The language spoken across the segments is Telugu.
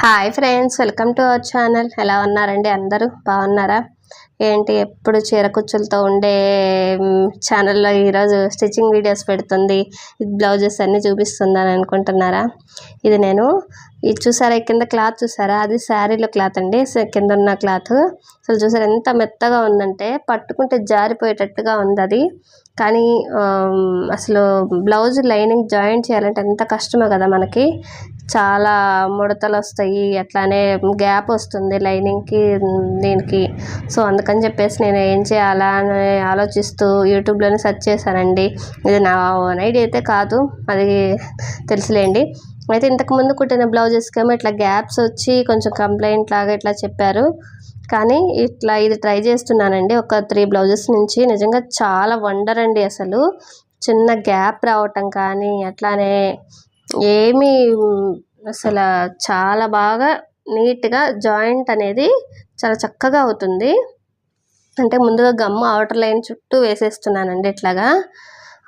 Hi friends welcome to our channel. ఎలా ఉన్నారండి అందరూ? బాగున్నారా? ఏంటి ఎప్పుడు చీర కుచ్చులతో ఉండే ఛానల్లో ఈరోజు స్టిచ్చింగ్ వీడియోస్ పెడుతుంది బ్లౌజెస్ అన్నీ చూపిస్తుందని అనుకుంటున్నారా? ఇది నేను ఇది చూసారా ఈ కింద క్లాత్ చూసారా? అది శారీలో క్లాత్ అండి కింద ఉన్న క్లాత్. అసలు చూసారా ఎంత మెత్తగా ఉందంటే పట్టుకుంటే జారిపోయేటట్టుగా ఉంది అది. కానీ అసలు బ్లౌజ్ లైనింగ్ జాయింట్ చేయాలంటే ఎంత కష్టమో కదా మనకి. చాలా ముడతలు వస్తాయి అట్లానే గ్యాప్ వస్తుంది లైనింగ్కి దీనికి. సో అందుకని చెప్పేసి నేను ఏం చేయాలా అని ఆలోచిస్తూ యూట్యూబ్లోనే సెర్చ్ చేశానండి. ఇది నా ఓన్ ఐడియా అయితే కాదు అది తెలుసులేండి. అయితే ఇంతకుముందు కుట్టిన బ్లౌజెస్కేమో ఇట్లా గ్యాప్స్ వచ్చి కొంచెం కంప్లైంట్ లాగా ఇట్లా చెప్పారు. కానీ ఇట్లా ఇది ట్రై చేస్తున్నానండి. ఒక త్రీ బ్లౌజెస్ నుంచి నిజంగా చాలా వండర్ అండి అసలు. చిన్న గ్యాప్ రావటం కానీ అట్లానే ఏమీ అసలు చాలా బాగా నీట్గా జాయింట్ అనేది చాలా చక్కగా అవుతుంది. అంటే ముందుగా గమ్ము అవుటర్ లైన్ చుట్టూ వేసేస్తున్నానండి ఇట్లాగా.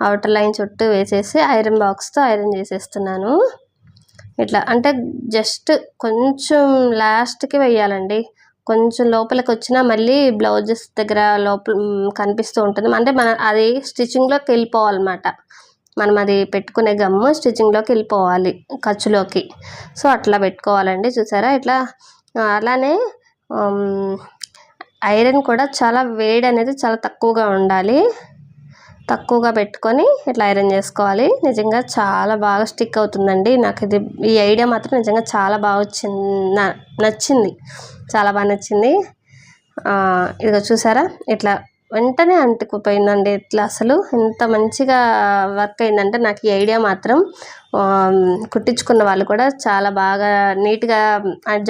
అవుటర్ లైన్ చుట్టూ వేసేసి ఐరన్ బాక్స్తో ఐరన్ చేసేస్తున్నాను. ఇట్లా అంటే జస్ట్ కొంచెం లాస్ట్కి వేయాలండి. కొంచెం లోపలికి వచ్చినా మళ్ళీ బ్లౌజెస్ దగ్గర లోపల కనిపిస్తూ ఉంటుంది. అంటే మన అది స్టిచ్చింగ్లోకి వెళ్ళిపోవాలన్నమాట. మనం అది పెట్టుకునే గమ్ము స్టిచ్చింగ్లోకి వెళ్ళిపోవాలి ఖర్చులోకి. సో అట్లా పెట్టుకోవాలండి. చూసారా? ఇట్లా అలానే ఐరన్ కూడా చాలా వేడి అనేది చాలా తక్కువగా ఉండాలి. తక్కువగా పెట్టుకొని ఇట్లా ఐరన్ చేసుకోవాలి. నిజంగా చాలా బాగా స్టిక్ అవుతుందండి. నాకు ఇది ఈ ఐడియా మాత్రం నిజంగా చాలా బాగా వచ్చింది నచ్చింది. చాలా బాగా నచ్చింది. ఇదిగో చూసారా? ఇట్లా వెంటనే అంటుకుపోయిందండి ఇట్లా అసలు. ఎంత మంచిగా వర్క్ అయిందంటే నాకు ఈ ఐడియా మాత్రం కుట్టించుకున్న వాళ్ళు కూడా చాలా బాగా నీట్గా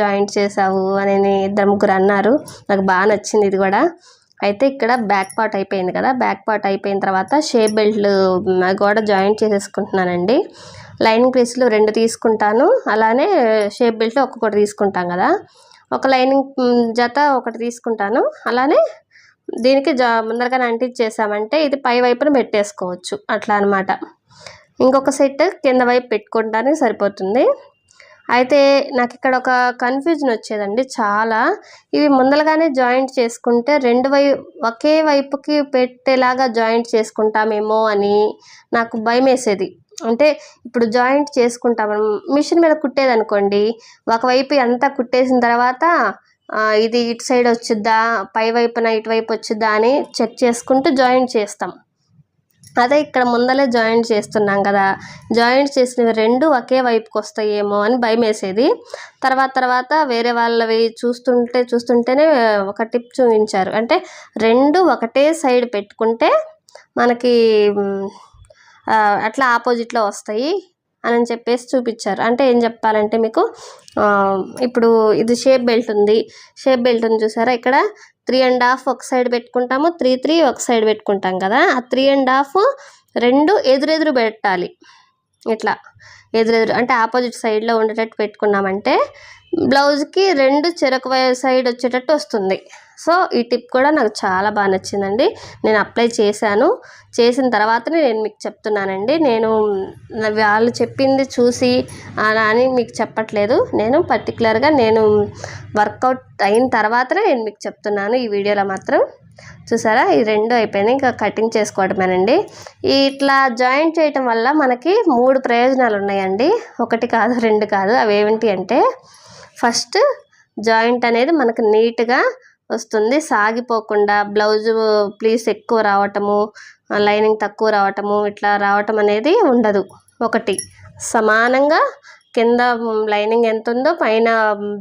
జాయింట్ చేసావు అని ఇద్దరు ముగ్గురు అన్నారు. నాకు బాగా నచ్చింది ఇది కూడా. అయితే ఇక్కడ బ్యాక్ పార్ట్ అయిపోయింది కదా? బ్యాక్ పార్ట్ అయిపోయిన తర్వాత షేప్ బెల్ట్లు కూడా జాయింట్ చేసేసుకుంటున్నానండి. లైనింగ్ పీస్లు రెండు తీసుకుంటాను. అలానే షేప్ బెల్ట్ ఒక్కొక్కటి తీసుకుంటాం కదా? ఒక లైనింగ్ జత ఒకటి తీసుకుంటాను. అలానే దీనికి జా ముందరగానే అంటించేసామంటే ఇది పై వైపున పెట్టేసుకోవచ్చు. అట్లా అనమాట ఇంకొక సెట్ కింద వైపు పెట్టుకుంటానికి సరిపోతుంది. అయితే నాకు ఇక్కడ ఒక కన్ఫ్యూజన్ వచ్చేదండి చాలా. ఇవి ముందలగానే జాయింట్ చేసుకుంటే రెండు వై ఒకే వైపుకి పెట్టేలాగా జాయింట్ చేసుకుంటామేమో అని నాకు భయం వేసేది అంటే ఇప్పుడు జాయింట్ చేసుకుంటాం మనం మిషన్ మీద కుట్టేదనుకోండి ఒకవైపు అంతా కుట్టేసిన తర్వాత ఇది ఇటు సైడ్ వచ్చిద్దా పై వైపున ఇటువైపు వచ్చిద్దా అని చెక్ చేసుకుంటూ జాయింట్ చేస్తాం. అదే ఇక్కడ ముందలే జాయింట్ చేస్తున్నాం కదా జాయింట్ చేసినవి రెండు ఒకే వైపుకి వస్తాయేమో అని భయం వేసేది తర్వాత తర్వాత వేరే వాళ్ళవి చూస్తుంటే చూస్తుంటేనే ఒక టిప్ చూపించారు. అంటే రెండు ఒకటే సైడ్ పెట్టుకుంటే మనకి అట్లా ఆపోజిట్లో వస్తాయి అని చెప్పేసి చూపించారు. అంటే ఏం చెప్పాలంటే మీకు ఇప్పుడు ఇది షేప్ బెల్ట్ ఉంది. షేప్ బెల్ట్ ఉంది చూసారా? ఇక్కడ త్రీ అండ్ హాఫ్ ఒక సైడ్ పెట్టుకుంటాము త్రీ త్రీ ఒక సైడ్ పెట్టుకుంటాం కదా. ఆ త్రీ అండ్ హాఫ్ రెండు ఎదురెదురు పెట్టాలి. ఇట్లా ఎదురెదురు అంటే ఆపోజిట్ సైడ్లో ఉండేటట్టు పెట్టుకున్నామంటే బ్లౌజ్కి రెండు చెరకు వై- సైడ్ వచ్చేటట్టు వస్తుంది. సో ఈ టిప్ కూడా నాకు చాలా బాగా నచ్చిందండి. నేను అప్లై చేశాను. చేసిన తర్వాతనే నేను మీకు చెప్తున్నానండి. నేను వాళ్ళు చెప్పింది చూసి అలా అని మీకు చెప్పట్లేదు. నేను పర్టికులర్గా నేను వర్కౌట్ అయిన తర్వాతనే నేను మీకు చెప్తున్నాను ఈ వీడియోలో మాత్రం. చూసారా? ఈ రెండు అయిపోయినాయి. ఇంకా కటింగ్ చేసుకోవడమేనండి. ఇట్లా జాయింట్ చేయటం వల్ల మనకి మూడు ప్రయోజనాలు ఉన్నాయండి ఒకటి కాదు రెండు కాదు. అవి ఏమిటి అంటే ఫస్ట్ జాయింట్ అనేది మనకు నీట్గా వస్తుంది. సాగిపోకుండా బ్లౌజ్ ప్లీస్ ఎక్కువ రావటము లైనింగ్ తక్కువ రావటము ఇట్లా రావటం అనేది ఉండదు. ఒకటి. సమానంగా కింద లైనింగ్ ఎంత ఉందో పైన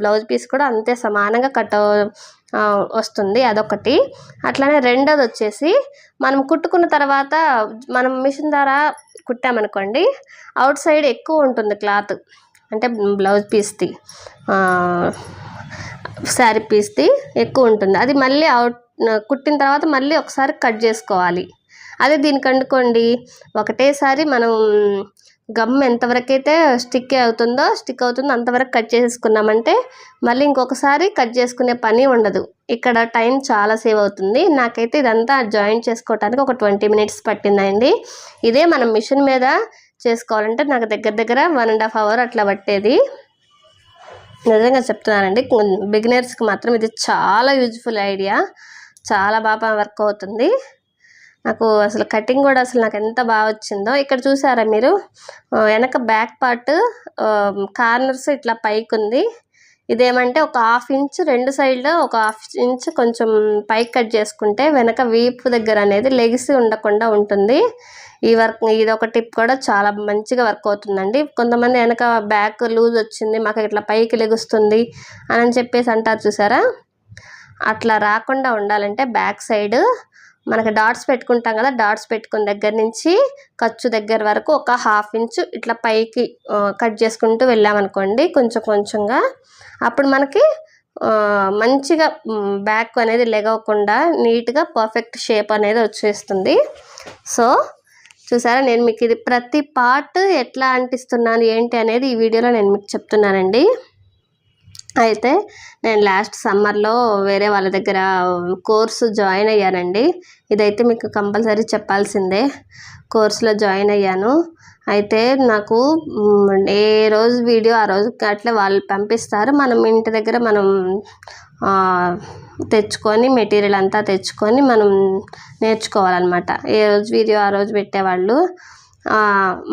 బ్లౌజ్ పీస్ కూడా అంతే సమానంగా కట్ వస్తుంది. అదొకటి. అట్లానే రెండోది వచ్చేసి మనం కుట్టుకున్న తర్వాత మనం మిషన్ ద్వారా కుట్టామనుకోండి అవుట్ సైడ్ ఎక్కువ ఉంటుంది క్లాత్. అంటే బ్లౌజ్ పీస్ది శారీ పీస్ది ఎక్కువ ఉంటుంది. అది మళ్ళీ అవుట్ కుట్టిన తర్వాత మళ్ళీ ఒకసారి కట్ చేసుకోవాలి. అదే దీనికి అనుకోండి ఒకటేసారి మనం గమ్ ఎంతవరకు అయితే స్టిక్ అవుతుందో స్టిక్ అవుతుందో అంతవరకు కట్ చేసేసుకున్నామంటే మళ్ళీ ఇంకొకసారి కట్ చేసుకునే పని ఉండదు. ఇక్కడ టైం చాలా సేవ్ అవుతుంది. నాకైతే ఇదంతా జాయింట్ చేసుకోవడానికి ఒక ట్వంటీ మినిట్స్ పట్టిందండి. ఇదే మనం మిషన్ మీద చేసుకోవాలంటే నాకు దగ్గర దగ్గర వన్ అండ్ హాఫ్ అవర్ అట్లా పట్టేది. నిజంగా చెప్తున్నానండి బిగినర్స్కి మాత్రం ఇది చాలా యూజ్ఫుల్ ఐడియా చాలా బాగా వర్క్ అవుతుంది. నాకు అసలు కటింగ్ కూడా అసలు నాకు ఎంత బాగా వచ్చిందో. ఇక్కడ చూసారా మీరు? వెనక బ్యాక్ పార్ట్ కార్నర్స్ ఇట్లా పైకి ఉంది ఇదేమంటే ఒక హాఫ్ ఇంచ్ రెండు సైడ్లో ఒక హాఫ్ ఇంచ్ కొంచెం పైకి కట్ చేసుకుంటే వెనక వీపు దగ్గర అనేది లెగిసి ఉండకుండా ఉంటుంది. ఈ వర్క్ ఇది ఒక టిప్ కూడా చాలా మంచిగా వర్క్ అవుతుందండి. కొంతమంది వెనక బ్యాక్ లూజ్ వచ్చింది మాకు ఇట్లా పైకి లెగుస్తుంది అని చెప్పేసి అంటారు చూసారా? అట్లా రాకుండా ఉండాలంటే బ్యాక్ సైడ్ మనకి డాట్స్ పెట్టుకుంటాం కదా డాట్స్ పెట్టుకున్న దగ్గర నుంచి ఖర్చు దగ్గర వరకు ఒక హాఫ్ ఇంచ్ ఇట్లా పైకి కట్ చేసుకుంటూ వెళ్ళామనుకోండి కొంచెం కొంచెంగా. అప్పుడు మనకి మంచిగా బ్యాక్ అనేది లెగవకుండా నీట్గా పర్ఫెక్ట్ షేప్ అనేది వచ్చేస్తుంది. సో చూసారా నేను మీకు ఇది ప్రతి పార్ట్ ఎట్లా అంటిస్తున్నాను ఏంటి అనేది ఈ వీడియోలో నేను మీకు చెప్తున్నానండి. అయితే నేను లాస్ట్ సమ్మర్లో వేరే వాళ్ళ దగ్గర కోర్సు జాయిన్ అయ్యానండి. ఇదైతే మీకు కంపల్సరీ చెప్పాల్సిందే. కోర్సులో జాయిన్ అయ్యాను. అయితే నాకు ఏ రోజు వీడియో ఆ రోజు అట్లా వాళ్ళు పంపిస్తారు. మనం ఇంటి దగ్గర మనం తెచ్చుకొని మెటీరియల్ అంతా తెచ్చుకొని మనం నేర్చుకోవాలన్నమాట. ఏ రోజు వీడియో ఆ రోజు పెట్టేవాళ్ళు.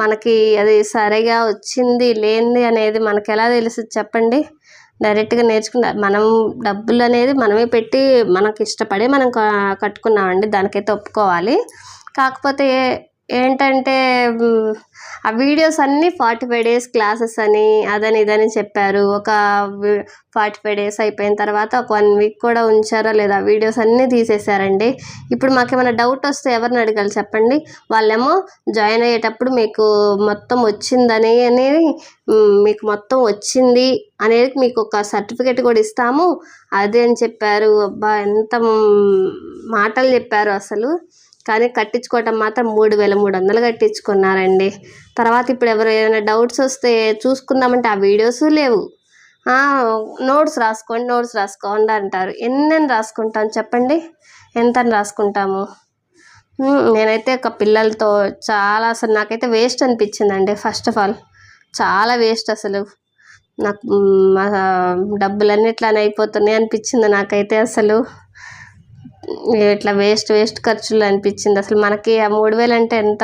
మనకి అది సరిగా వచ్చింది లేనిది అనేది మనకు ఎలా తెలుస్తుంది చెప్పండి? డైరెక్ట్గా నేర్చుకున్న మనం డబ్బులు అనేది మనమే పెట్టి మనకి ఇష్టపడి మనం కట్టుకున్నామండి. దానికైతే ఒప్పుకోవాలి. కాకపోతే ఏంటంటే ఆ వీడియోస్ అన్నీ ఫార్టీ ఫైవ్ డేస్ క్లాసెస్ అని అదని ఇదని చెప్పారు. ఒక ఫార్టీ ఫైవ్ డేస్ అయిపోయిన తర్వాత ఒక వన్ వీక్ కూడా ఉంచారో లేదా వీడియోస్ అన్నీ తీసేశారండి ఇప్పుడు మాకేమైనా డౌట్ వస్తే ఎవరిని అడగాలి చెప్పండి? వాళ్ళేమో జాయిన్ అయ్యేటప్పుడు మీకు మొత్తం వచ్చిందని అనేది మీకు మొత్తం వచ్చింది అనేది మీకు ఒక సర్టిఫికేట్ కూడా ఇస్తాము. అదే అని చెప్పారు. అబ్బా ఎంత మాటలు చెప్పారు అసలు. కానీ కట్టించుకోవటం మాత్రం మూడు వేల మూడు వందలు కట్టించుకున్నారండి. తర్వాత ఇప్పుడు ఎవరు ఏదైనా డౌట్స్ వస్తే చూసుకుందామంటే ఆ వీడియోస్ లేవు. నోట్స్ రాసుకోండి నోట్స్ రాసుకోండి అంటారు. ఎన్నెన్ని రాసుకుంటాం చెప్పండి? ఎంత అని రాసుకుంటాము నేనైతే ఒక పిల్లలతో చాలా అసలు నాకైతే వేస్ట్ అనిపించిందండి ఫస్ట్ ఆఫ్ ఆల్. చాలా వేస్ట్ అసలు. నాకు మ్, ఆ డబ్బులన్నీ ఇట్లానే అయిపోతున్నాయి అనిపించింది నాకైతే అసలు. ఇట్లా వేస్ట్ వేస్ట్ ఖర్చులు అనిపించింది. అసలు మనకి ఆ మూడు వేలు అంటే ఎంత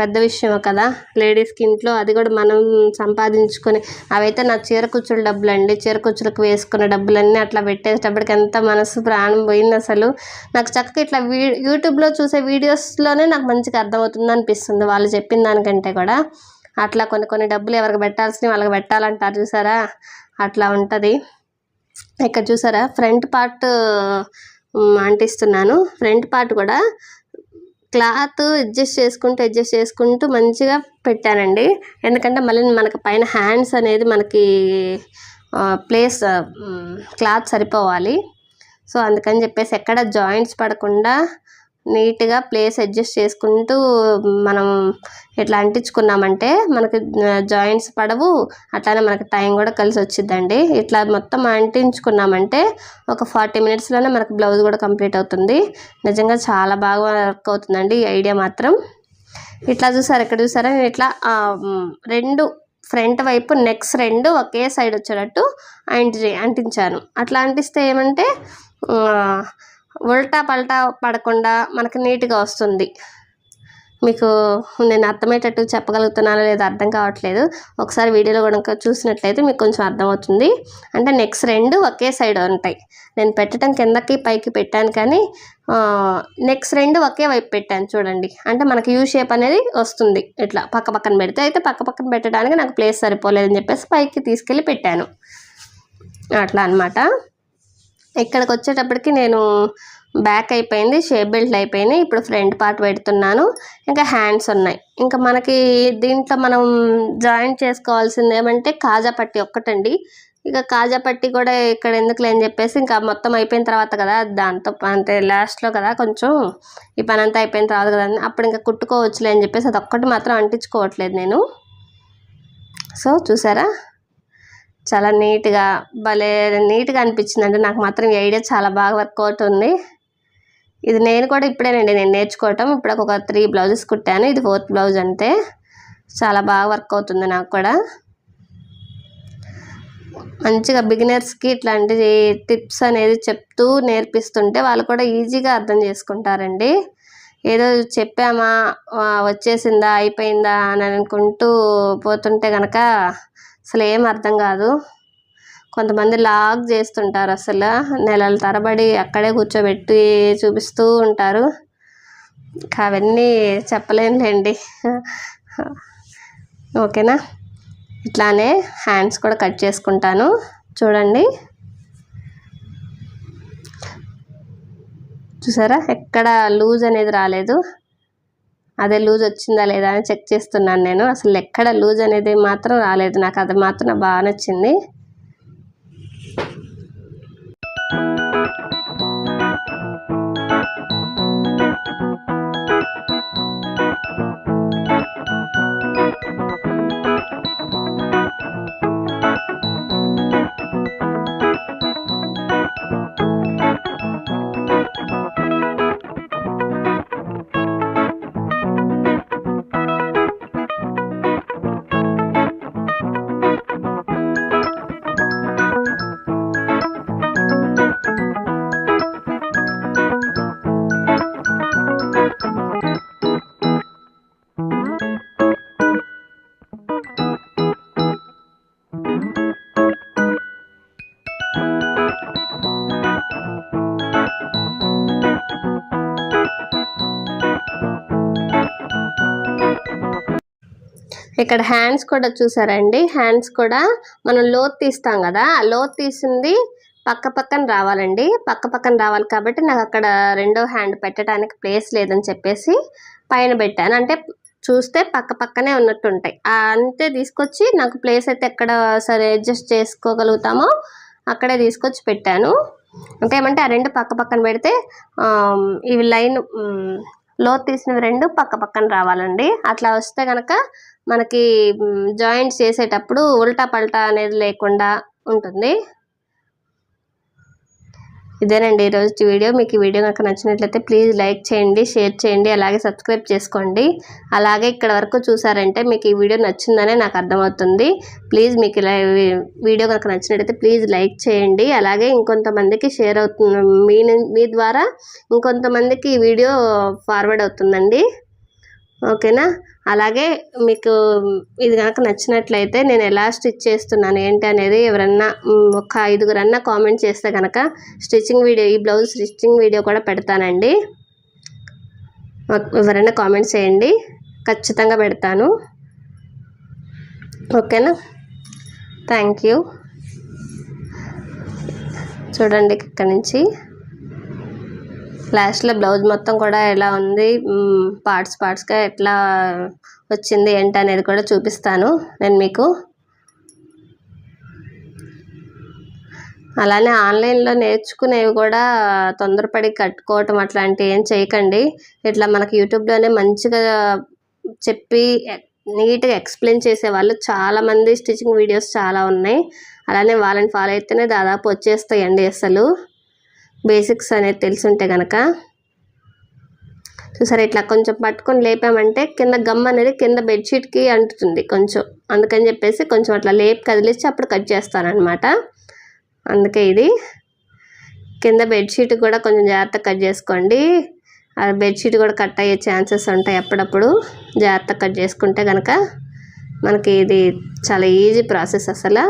పెద్ద విషయమో కదా. లేడీస్కి ఇంట్లో అది కూడా మనం సంపాదించుకొని అవైతే నా చీర కుచ్చుల డబ్బులు అండి చీర కుచ్చులకు వేసుకున్న డబ్బులన్నీ అట్లా పెట్టేటప్పటికి ఎంత మనసు ప్రాణం పోయింది అసలు. నాకు చక్కగా ఇట్లా వీ యూట్యూబ్లో చూసే వీడియోస్లోనే నాకు మంచిగా అర్థమవుతుంది అనిపిస్తుంది వాళ్ళు చెప్పిన దానికంటే కూడా. అట్లా కొన్ని కొన్ని డబ్బులు ఎవరికి పెట్టాల్సినవి వాళ్ళకి పెట్టాలంటారు చూసారా? అట్లా ఉంటుంది. ఇక్కడ చూసారా? ఫ్రంట్ పార్ట్ అంటిస్తున్నాను. ఫ్రంట్ పార్ట్ కూడా క్లాత్ అడ్జస్ట్ చేసుకుంటూ అడ్జస్ట్ చేసుకుంటూ మంచిగా పెట్టానండి. ఎందుకంటే మళ్ళీ మనకి పైన హ్యాండ్స్ అనేది మనకి ప్లేస్ క్లాత్ సరిపోవాలి. సో అందుకని చెప్పేసి ఎక్కడ జాయింట్స్ పడకుండా నీట్గా ప్లేస్ అడ్జస్ట్ చేసుకుంటూ మనం ఇట్లా అంటించుకున్నామంటే మనకి జాయింట్స్ పడవు. అట్లానే మనకి టైం కూడా కలిసి వచ్చిందండి ఇట్లా మొత్తం అంటించుకున్నామంటే ఒక ఫార్టీ మినిట్స్లోనే మనకి బ్లౌజ్ కూడా కంప్లీట్ అవుతుంది. నిజంగా చాలా బాగా వర్క్ అవుతుందండి ఈ ఐడియా మాత్రం. ఇట్లా చూసారు ఇక్కడ చూసారా? నేను ఇట్లా రెండు ఫ్రంట్ వైపు నెక్స్ రెండు ఒకే సైడ్ వచ్చేటట్టు అంటి అంటించాను. అట్లా అంటిస్తే ఏమంటే ఉల్టా పల్టా పడకుండా మనకి నీట్గా వస్తుంది. మీకు నేను అర్థమయ్యేటట్టు చెప్పగలుగుతున్నానో లేదో అర్థం కావట్లేదు. ఒకసారి వీడియోలో కనుక చూసినట్లయితే మీకు కొంచెం అర్థమవుతుంది అంటే నెక్స్ట్ రెండు ఒకే సైడ్ ఉంటాయి. నేను పెట్టడం కిందకి పైకి పెట్టాను కానీ నెక్స్ట్ రెండు ఒకే వైపు పెట్టాను చూడండి. అంటే మనకి యూ షేప్ అనేది వస్తుంది. ఇట్లా పక్క పక్కన పెడితే అయితే పక్క పక్కన పెట్టడానికి నాకు ప్లేస్ సరిపోలేదని చెప్పేసి పైకి తీసుకెళ్ళి పెట్టాను. అట్లా అన్నమాట. ఇక్కడికి వచ్చేటప్పటికి నేను బ్యాక్ అయిపోయింది షేప్ బెల్ట్ అయిపోయినాయి. ఇప్పుడు ఫ్రంట్ పార్ట్ పెడుతున్నాను. ఇంకా హ్యాండ్స్ ఉన్నాయి. ఇంకా మనకి దీంట్లో మనం జాయింట్ చేసుకోవాల్సింది ఏమంటే కాజా పట్టి ఒక్కటండి. ఇక కాజా పట్టి కూడా ఇక్కడ ఎందుకులే అని చెప్పేసి ఇంకా మొత్తం అయిపోయిన తర్వాత కదా దాంతో అంటే లాస్ట్లో కదా కొంచెం ఈ పని అంతా అయిపోయిన తర్వాత కదా అప్పుడు ఇంకా కుట్టుకోవచ్చులే అని చెప్పేసి అది ఒక్కటి మాత్రం అంటించుకోవట్లేదు నేను. సో చూసారా? చాలా నీట్గా భలే నీట్గా అనిపించింది అంటే నాకు మాత్రం ఈ ఐడియా చాలా బాగా వర్కౌట్ ఉంది. ఇది నేను కూడా ఇప్పుడేనండి నేను నేర్చుకోవటం. ఇప్పుడు ఒక త్రీ బ్లౌజెస్ కుట్టాను. ఇది ఫోర్త్ బ్లౌజ్ అంతే చాలా బాగా వర్క్ అవుతుంది నాకు కూడా. మంచిగా బిగినర్స్కి ఇట్లాంటి టిప్స్ అనేది చెప్తూ నేర్పిస్తుంటే వాళ్ళు కూడా ఈజీగా అర్థం చేసుకుంటారండి. ఏదో చెప్పామా వచ్చేసిందా అయిపోయిందా అని అనుకుంటూ పోతుంటే కనుక అసలు ఏం అర్థం కాదు. కొంతమంది లాగ్ చేస్తుంటారు అసలు. నెలల తరబడి అక్కడే కూర్చోబెట్టి చూపిస్తూ ఉంటారు. అవన్నీ చెప్పలేనులేండి. ఓకేనా? ఇట్లానే హ్యాండ్స్ కూడా కట్ చేసుకుంటాను. చూడండి. చూసారా? ఎక్కడ లూజ్ అనేది రాలేదు. అదే లూజ్ వచ్చిందా లేదా అని చెక్ చేస్తున్నాను నేను. అసలు ఎక్కడ లూజ్ అనేది మాత్రం రాలేదు. నాకు అది మాత్రం నాకు బాగా నచ్చింది. ఇక్కడ హ్యాండ్స్ కూడా చూసారండి. హ్యాండ్స్ కూడా మనం లోత్ తీస్తాం కదా ఆ లోత్ తీసింది పక్క పక్కన రావాలండి. పక్క పక్కన రావాలి కాబట్టి నాకు అక్కడ రెండో హ్యాండ్ పెట్టడానికి ప్లేస్ లేదని చెప్పేసి పైన పెట్టాను. అంటే చూస్తే పక్క పక్కనే ఉన్నట్టు ఉంటాయి అంతే తీసుకొచ్చి నాకు ప్లేస్ అయితే ఎక్కడ సరే అడ్జస్ట్ చేసుకోగలుగుతామో అక్కడే తీసుకొచ్చి పెట్టాను. అంటే ఏమంటే ఆ రెండు పక్క పక్కన పెడితే ఇవి లైన్ లోతు తీసినవి రెండు పక్క పక్కన రావాలండి. అట్లా వస్తే కనుక మనకి జాయింట్స్ చేసేటప్పుడు ఉల్టా పల్టా అనేది లేకుండా ఉంటుంది. ఇదేనండి ఈరోజు వీడియో. మీకు ఈ వీడియో కనుక నచ్చినట్లయితే ప్లీజ్ లైక్ చేయండి షేర్ చేయండి అలాగే సబ్స్క్రైబ్ చేసుకోండి. అలాగే ఇక్కడ వరకు చూసారంటే మీకు ఈ వీడియో నచ్చిందనే నాకు అర్థమవుతుంది. ప్లీజ్ మీకు ఇలా వీడియో కనుక నచ్చినట్లయితే ప్లీజ్ లైక్ చేయండి. అలాగే ఇంకొంతమందికి షేర్ అవుతుంది. మీ మీ ద్వారా ఇంకొంతమందికి ఈ వీడియో ఫార్వర్డ్ అవుతుందండి. ఓకేనా? అలాగే మీకు ఇది కనుక నచ్చినట్లయితే నేను ఎలా స్టిచ్ చేస్తున్నాను ఏంటి అనేది ఎవరన్నా ఒక ఐదుగురన్నా కామెంట్ చేస్తే కనుక స్టిచ్చింగ్ వీడియో ఈ బ్లౌజ్ స్టిచ్చింగ్ వీడియో కూడా పెడతానండి. ఎవరైనా కామెంట్స్ చేయండి. ఖచ్చితంగా పెడతాను. ఓకేనా? Thank you. చూడండి ఇక్కడ నుంచి. లాస్ట్లో బ్లౌజ్ మొత్తం కూడా ఎలా ఉంది? పార్ట్స్ పార్ట్స్గా ఎట్లా వచ్చింది ఏంటి అనేది కూడా చూపిస్తాను నేను మీకు. అలానే ఆన్లైన్లో నేర్చుకునేవి కూడా తొందరపడి కట్టుకోవటం అట్లాంటివి ఏం చేయకండి. ఇట్లా మనకి యూట్యూబ్లోనే మంచిగా చెప్పి నీట్గా ఎక్స్ప్లెయిన్ చేసే వాళ్ళు చాలామంది స్టిచ్చింగ్ వీడియోస్ చాలా ఉన్నాయి. అలానే వాళ్ళని ఫాలో అయితేనే దాదాపు వచ్చేస్తాయండి అసలు. బేసిక్స్ అనేది తెలిసి ఉంటే కనుక చూసారా ఇట్లా కొంచెం పట్టుకొని లేపామంటే కింద గమ్ అనేది కింద బెడ్షీట్కి అంటుతుంది కొంచెం. అందుకని చెప్పేసి కొంచెం అట్లా లేపి కదిలిచ్చి అప్పుడు కట్ చేస్తానన్నమాట అందుకే ఇది. కింద బెడ్షీట్ కూడా కొంచెం జాగ్రత్త కట్ చేసుకోండి. ఆ బెడ్షీట్ కూడా కట్ అయ్యే ఛాన్సెస్ ఉంటాయి అప్పుడప్పుడు. జాగ్రత్త కట్ చేసుకుంటే కనుక మనకి ఇది చాలా ఈజీ ప్రాసెస్ అసలు.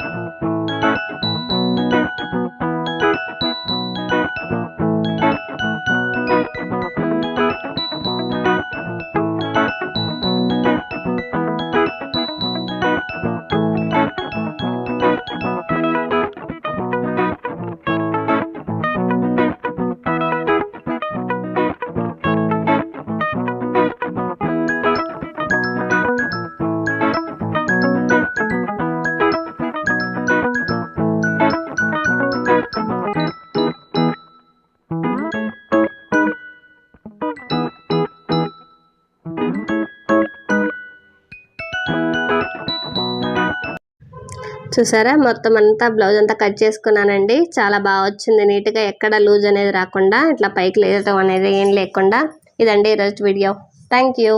Música చూసారా? మొత్తం అంతా బ్లౌజ్ అంతా కట్ చేసుకున్నానండి. చాలా బాగా వచ్చింది. నీట్గా ఎక్కడ లూజ్ అనేది రాకుండా ఇట్లా పైకి లేదటం అనేది ఏం లేకుండా ఇదండి ఈరోజు వీడియో. Thank you